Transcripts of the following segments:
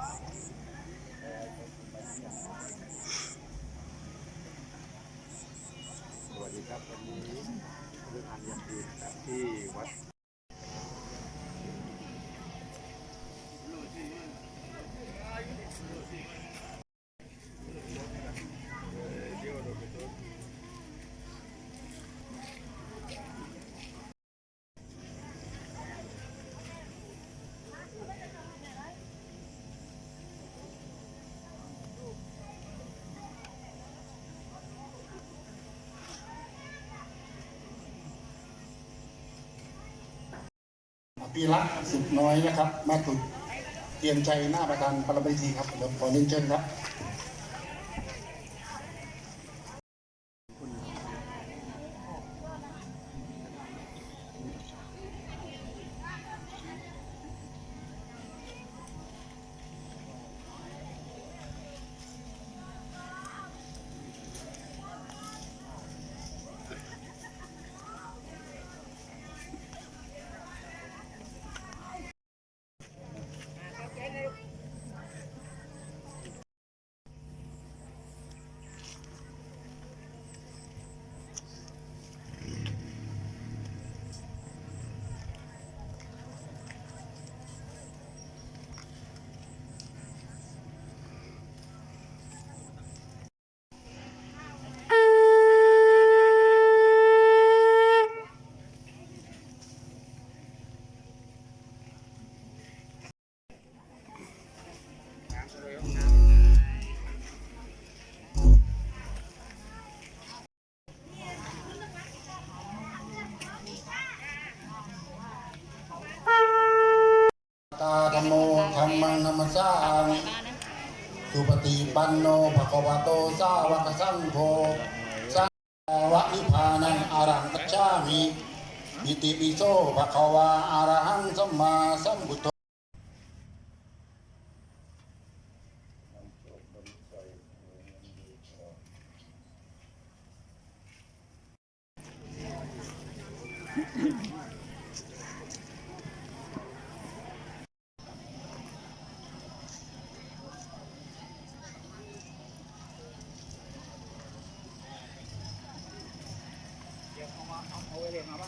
สวัสดีครับวันนี้เรื่องอันยันดีนะครับที่วัด ปีละสิบน้อยนะครับ มาฝึกเตรียมใจหน้าประธานปรบัยทีครับเดี๋ยวขอเรียนเชิญครับ ตาธรรมโมธรรมังนัมสสาสุปฏิปันโนภะคะวะโตสาวกสังโฆสังวะนิพานังอารังกัจฉามิอิติปิโสภะคะวะอะระหังสัมมาสัมพุทโธ 好，我给你好吧。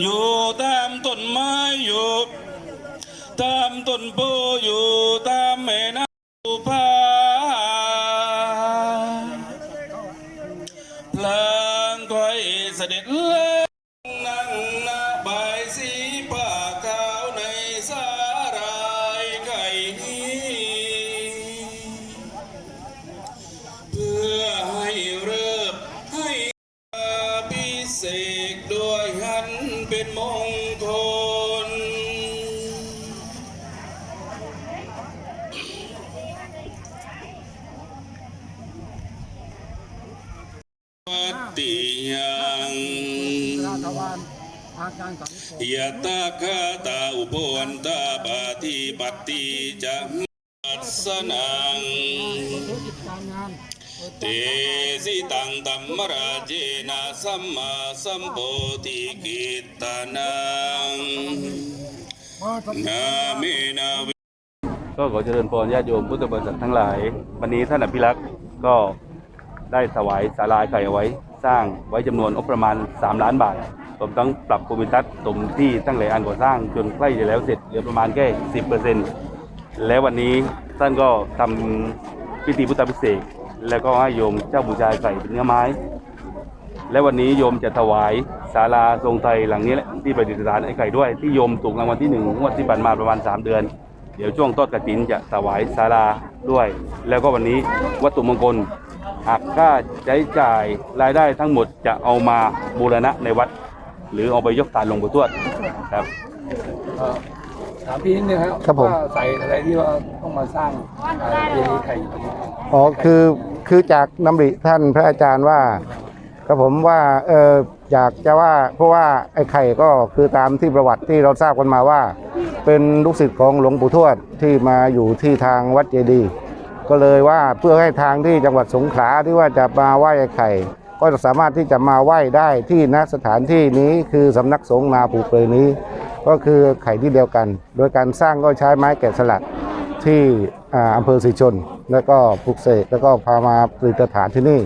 อยู่ตามต้นไม้อยู่ ตามต้นโพ ติยังทวารอาการสังโฆยะตาคาตาอุปวันตาปาทิปติจัมัสสนังเตสิตังตัมมราเจนะสัมมาสัมโพธิกิตตานังนาเมนาเวก็ขอเจริญพรญาติโยมพุทธบริษัททั้งหลาย วันนี้ท่านอภิรักษ์ก็ได้ถวายศาลาไก่อาไว้ สร้างไว้จำนวนงบประมาณ 3 ล้านบาทรวมทั้งปรับภูมิทัศน์สมที่ตั้งหลาอันก่อสร้างจนใกล้จะแล้วเสร็จเหลือประมาณแค่สิบเปอร์เซ็นต์และวันนี้ท่านก็ทำพิธีพุทธพิเศษแล้วก็ให้โยมเจ้าบูชาไก่เป็นเนื้อไม้ และวันนี้โยมจะถวายศาลาทรงไทยหลังนี้แหละที่ประดิษฐานไอ้ไข่ด้วยที่โยมถูกรางวัลที่หนึ่งงวดที่ผ่านมาประมาณ 3 เดือน เดี๋ยวช่วงต้นกระถินจะถวายศาลาด้วย แล้วก็วันนี้วัตถุมงคล หากค่าใช้จ่ายรายได้ทั้งหมดจะเอามาบูรณะในวัด หรือเอาไปยกฐานหลวงปู่ทวดครับถามพี่นิดนึงครับครับผม ว่าใส่อะไรที่ว่าต้องมาสร้างเอ่อเจดีย์ไข่อยู่ตรงนี้อ๋อคือคือจากนำริท่านพระอาจารย์ว่าครับผมว่าเอออยากจะว่าเพราะว่าไอ้ไข่ก็คือตามที่ประวัติที่เราทราบกันมาว่า เป็นลูกศิษย์ของหลวงปู่ทวดที่มาอยู่ที่ทางวัดเจดีย์ ก็เลยว่าเพื่อให้ทางที่จังหวัดสงขลาที่ว่าจะมาไหว้ไอไข่ ก็จะสามารถที่จะมาไหว้ได้ที่ณสถานที่นี้คือสำนักสงฆ์นาปูเปรยนี้ ก็คือไข่ที่เดียวกัน โดยการสร้างก็ใช้ไม้แกะสลักที่อำเภอศรีชน แล้วก็ปลุกเสกแล้วก็พามาประดิษฐานที่นี่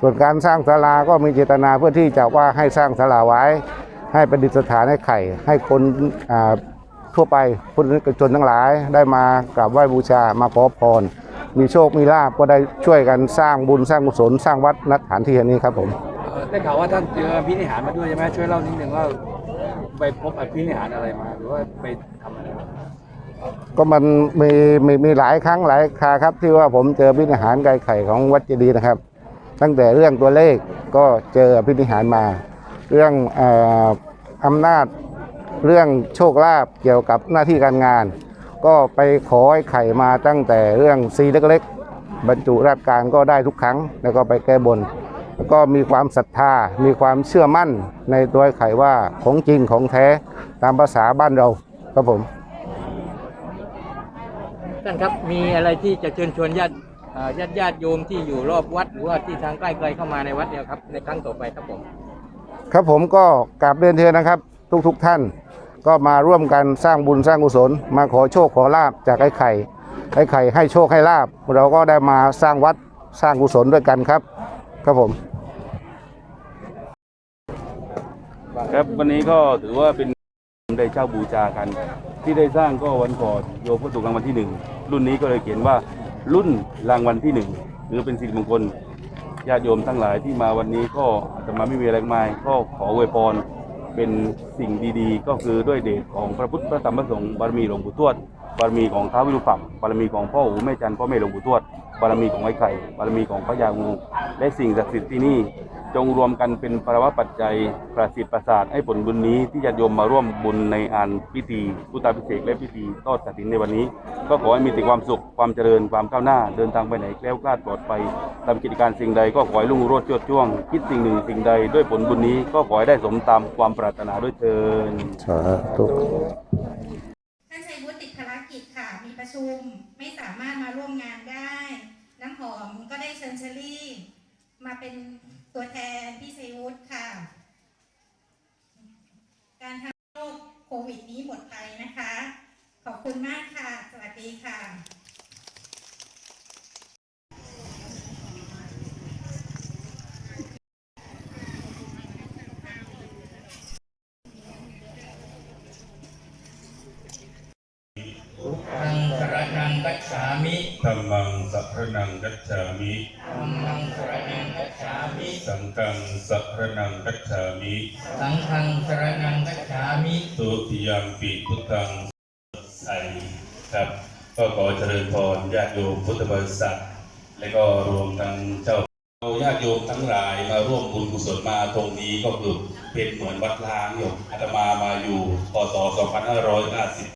ส่วนการสร้างศาลาก็มีเจตนาเพื่อที่จะว่าให้สร้างศาลาไว้ ให้ประดิษฐานให้ไข่ ให้คนทั่วไปพุทธชนทั้งหลายได้มากราบไหว้บูชามาขอพร มีโชคมีลาบก็ได้ช่วยกันสร้างบุญสร้างกุศลสร้างวัดณสถานที่แห่งนี้ครับผมเอ่อได้ข่าวว่าท่านเจอพินิหารมาด้วยใช่ไหมช่วยเล่านิดนึงว่าไปพบอภินิหารอะไรมาหรือว่าไปทำอะไรมาก็มันมีมีมีหลายครั้งหลายคราครับ ที่ว่าผมเจอพินิหารไก่ไข่ของวัดเจดีย์นะครับ ตั้งแต่เรื่องตัวเลขก็เจอพินิหารมา เรื่องเอ่ออำนาจเรื่องโชคลาภเกี่ยวกับหน้าที่การงาน ก็ไปขอไอ้ไข่มาตั้งแต่เรื่องซีเล็กๆ บรรจุราชการก็ได้ทุกครั้ง แล้วก็ไปแก้บนแล้วก็มีความศรัทธา มีความเชื่อมั่นในตัวไอ้ไข่ว่าของจริงของแท้ตามภาษาบ้านเราครับผมท่านครับมีอะไรที่จะเชิญชวนญาติเอ่อญาติญาติโยมที่อยู่รอบวัดหรือว่าที่ทางใกล้ๆเข้ามาในวัดเนี่ยครับในครั้งต่อไปครับผม ครับผมก็กราบเรียนเชิญนะครับ ทุกๆทท่าน ก็มาร่วมกันสร้างบุญสร้างกุศล มาขอโชคขอลาบจากไอ้ไข่ไอ้ไข่ให้โชคให้ลาบ เราก็ได้มาสร้างวัดสร้างกุศลด้วยกันครับ ครับผม ครับวันนี้ก็ถือว่าเป็นได้เช่าบูชากัน ที่ได้สร้างก็วันก่อนโยมก็ถูกรางวัลที่หนึ่งรุ่นนี้ก็เลยเขียนว่ารุ่นรางวัลที่หนึ่งหรือเป็นสิริมงคลญาติโยมทั้งหลายที่มาวันนี้ก็อาตมาไม่มีอะไรมากมายก็ขออวยพร เป็นสิ่งดีๆ ก็คือด้วยเดชของพระพุทธพระธรรมพระสงฆ์บารมีหลวงปู่ทวดบารมีของท้าววิรุปักษ์บารมีของพ่อหูแม่จันทร์พ่อแม่หลวงปู่ทวด บารมีของไอ้ไข่บารมีของพระยางูและสิ่งศักดิ์สิทธิ์ที่นี่จงรวมกันเป็นภาวะปัจจัยประสิทธิ์ประสาทให้ผลบุญนี้ที่ญาติโยมมาร่วมบุญในอานพิธีพุทธาพิเศษและพิธีทอดกฐินในวันนี้ ก็ขอให้มีแต่ความสุขความเจริญความก้าวหน้า เดินทางไปไหนแคล้วคลาดปลอดภัยทำกิจการสิ่งใดก็ขอให้รุ่งโรจน์จวดจ้วง คิดสิ่งหนึ่งสิ่งใดด้วยผลบุญนี้ก็ขอให้ได้สมตามความปรารถนาด้วยเชิญสาธุ มีประชุมไม่สามารถมาร่วมงานได้ น้ำหอมก็ได้เชิญเชอรี่ มาเป็นตัวแทนพี่ชัยวุฒิค่ะ การทำโรคโควิดนี้หมดไปนะคะ ขอบคุณมากค่ะ สวัสดีค่ะ ธัมมังสัพพนังกัจฉามิ ธัมมังสรณังกัจฉามิ สังฆัง สัพพนังกัจฉามิ สังฆังสรณังกัจฉามิตุติยมปิพุทธังใสครับ ก็ขอเจริญพรญาติโยมพุทธบริษัท และก็รวมทั้งเจ้าเอาญาติโยมทั้งหลายมาร่วมบุญกุศลมาตรงนี้ก็คือเป็นเหมือนวัดล้างโยมอาตมามาอยู่พศ2550